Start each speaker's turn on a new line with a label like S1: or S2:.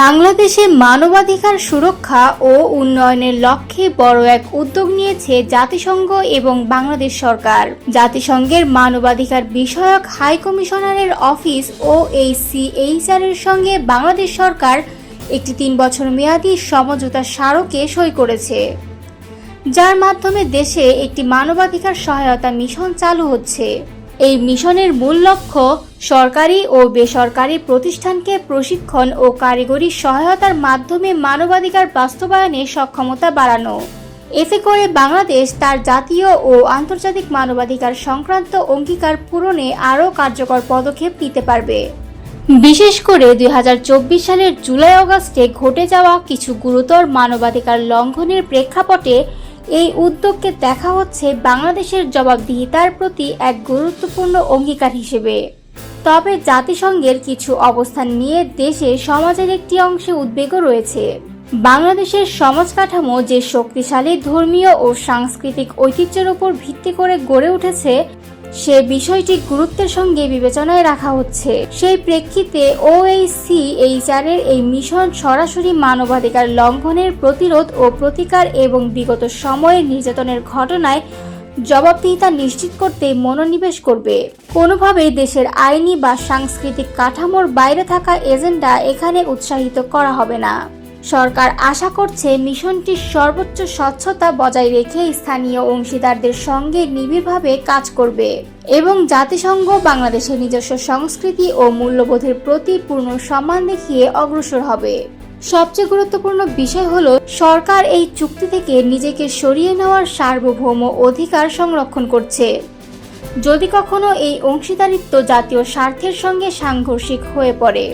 S1: বাংলাদেশে মানবাধিকার সুরক্ষা ও উন্নয়নের লক্ষ্যে বড় এক উদ্যোগ নিয়েছে জাতিসংঘ এবং বাংলাদেশ সরকার। জাতিসংঘের মানবাধিকার বিষয়ক হাই কমিশনারের অফিস ও এই সিএইচআর এর সঙ্গে বাংলাদেশ সরকার একটি তিন বছর মেয়াদী সমঝোতা স্মারকে সই করেছে। যার মাধ্যমে দেশে একটি মানবাধিকার সহায়তা মিশন চালু হচ্ছে। এই মিশনের মূল লক্ষ্য সরকারি ও বেসরকারি প্রতিষ্ঠানকে প্রশিক্ষণ ও কারিগরি সহায়তার মাধ্যমে মানবাধিকার বাস্তবায়নে সক্ষমতা বাড়ানো। এতে করে বাংলাদেশ তার জাতীয় ও আন্তর্জাতিক মানবাধিকার সংক্রান্ত অঙ্গীকার পূরণে আরও কার্যকর পদক্ষেপ নিতে পারবে। বিশেষ করে দুই হাজার চব্বিশ সালের জুলাই অগাস্টে ঘটে যাওয়া কিছু গুরুতর মানবাধিকার লঙ্ঘনের প্রেক্ষাপটে এই উদ্যোগকে দেখা হচ্ছে বাংলাদেশের জবাবদিহিতার প্রতি এক গুরুত্বপূর্ণ অঙ্গীকার হিসেবে। তবে জাতিসংঘের কিছু অবস্থান নিয়ে দেশে সমাজের একটি অংশে উদ্বেগও রয়েছে। বাংলাদেশের সমাজ কাঠামো যে শক্তিশালী, ধর্মীয় ও সাংস্কৃতিক ঐতিহ্যের উপর ভিত্তি করে গড়ে উঠেছে সে বিষয়টি গুরুত্বের সঙ্গে বিবেচনায় রাখা হচ্ছে। সেই প্রেক্ষিতে ওএইসিএইচআর এর এই মিশন সরাসরি মানবাধিকার লঙ্ঘনের প্রতিরোধ ও প্রতিকার এবং বিগত সময়ের নির্যাতনের ঘটনায় জবাবদিহিতা নিশ্চিত করতে মনোনিবেশ করবে। কোনোভাবেই দেশের আইনি বা সাংস্কৃতিক কাঠামোর বাইরে থাকা এজেন্ডা এখানে উৎসাহিত করা হবে না। সরকার আশা করছে মিশনটির সর্বোচ্চ স্বচ্ছতা বজায় রেখে স্থানীয় অংশীদারদের সঙ্গে নিবিড়ভাবে কাজ করবে এবং জাতিসংঘ, বাংলাদেশের নিজস্ব সংস্কৃতি ও মূল্যবোধের প্রতি পূর্ণ সম্মান দেখিয়ে অগ্রসর হবে। সবচেয়ে গুরুত্বপূর্ণ বিষয় হলো, সরকার এই চুক্তি থেকে নিজেকে সরিয়ে নেওয়ার সার্বভৌম অধিকার সংরক্ষণ করছে। যদি কখনো এই অংশীদারিত্ব জাতীয় স্বার্থের সঙ্গে সাংঘর্ষিক হয়ে পড়ে।